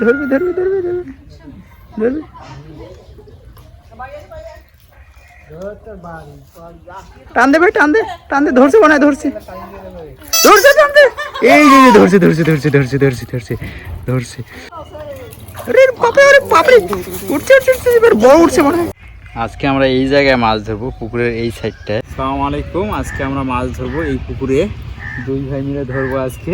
ধরবি ধরবি ধরবি ধরবি। ধরবি। টান দে ভাই টান দে টান দে ধরছে মনে হয় ধরছে। ধরছে টান দে। এই যে ধরছে ধরছে ধরছে ধরছে ধরছে ধরছে ধরছে। আরে বাপরে আরে বাপরে। উঠছে উঠছে উঠছে এবার বড় উঠছে মনে হয়। আজকে আমরা এই জায়গায় মাছ ধরবো পুকুরের এই সাইডটায় সালাম আলাইকুম আজকে আমরা মাছ ধরবো এই পুকুরে। দুই ভাই মিলে ধরবো আজকে।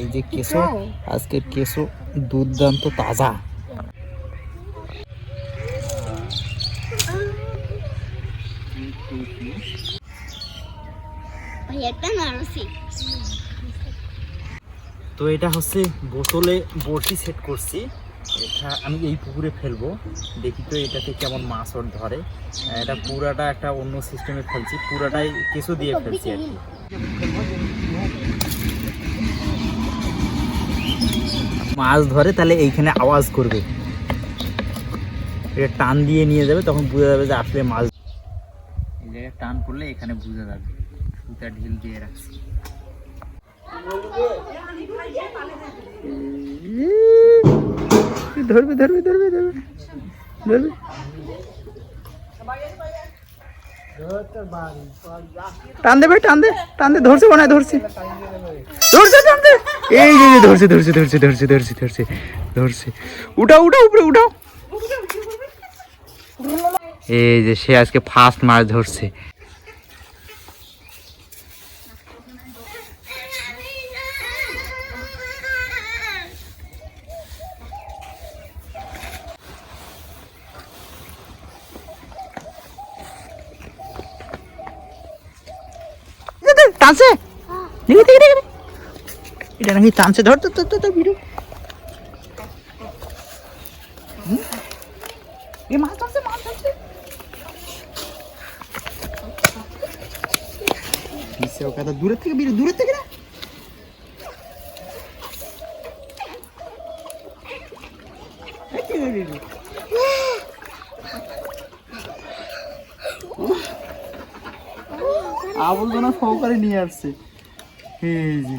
এই যে কেশো আজকের কেশো দুর্দান্ত তাজা। তো এটা হচ্ছে বোতলে বড়শি সেট করছি। এটা আমি এই পুকুরে ফেলব। দেখি তো এটাতে কেমন মাছ ওর ধরে। এটা পুরাটা একটা অন্য সিস্টেমে ফেলছি। পুরাটাই কিছু দিয়ে ফেলছি আর কি। মাছ ধরে তাহলে এইখানে আওয়াজ করবে। এটা টান দিয়ে নিয়ে যাবে, তখন বোঝা যাবে যে আসলে মাছ এই জায়গায় টান করলে এখানে বোঝা যাবে। সুতা ঢিল দিয়ে রাখছি। ধরবি ধরবি ধরবি ধরবি। ধরবি। টান দে ভাই, টান দে টান দে, ধরছে মনে হয়, ধরছে। ধরছে, টান দে। এই যে ধরছে ধরছে ধরছে ধরছে ধরছে ধরছে ধরছে। উঠাও উঠাও, উপরে উঠাও। এই যে, সে আজকে ফার্স্ট মাছ ধরছে। টানছে? দেখি দেখি দেখি এটা নাকি টানছে? ধর তো তো তো ভিডিও। এ দূরের থেকে বিরে দূরের থেকে না? আবর্জনা সহকারে নিয়ে আসছে। এই যে।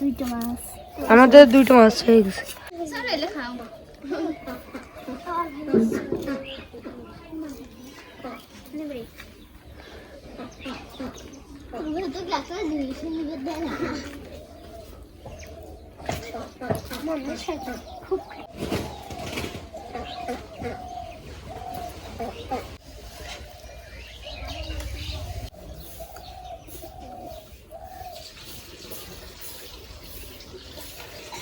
দুইটা মাছ। আমাদের দুইটা মাছ হয়ে গেছে। খুব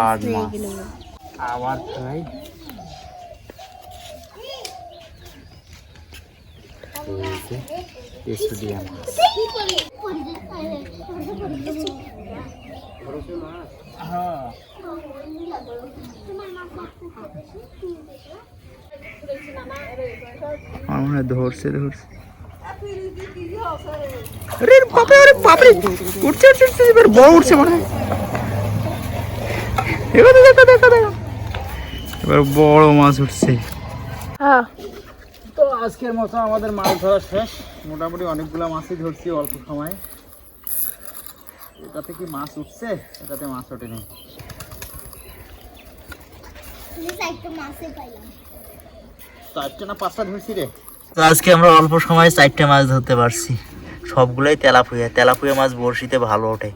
আর মাছ আবার ভাই স্টুডিয়াম আমার ধরছে ধরছে। আরে বাপরে আরে বাপরে। উঠছে উঠছে উঠছে এবার বড় উঠছে মনে হয়। এবার দেখো দেখো দেখো। এবার বড় মাছ উঠছে। হ্যাঁ। তো আজকের মতো আমাদের মাছ ধরা শেষ। মোটামুটি অনেকগুলো মাছই ধরছি অল্প সময়ে। এটাতে কি মাছ উঠছে? এটাতে মাছ ওঠেনি। চারটে না পাঁচটা ধরছি রে? তো আজকে আমরা অল্প সময়ে চারটে মাছ ধরতে পারছি। সবগুলোই তেলাপুয়া। তেলাপুয়া মাছ বড়শিতে ভালো ওঠে।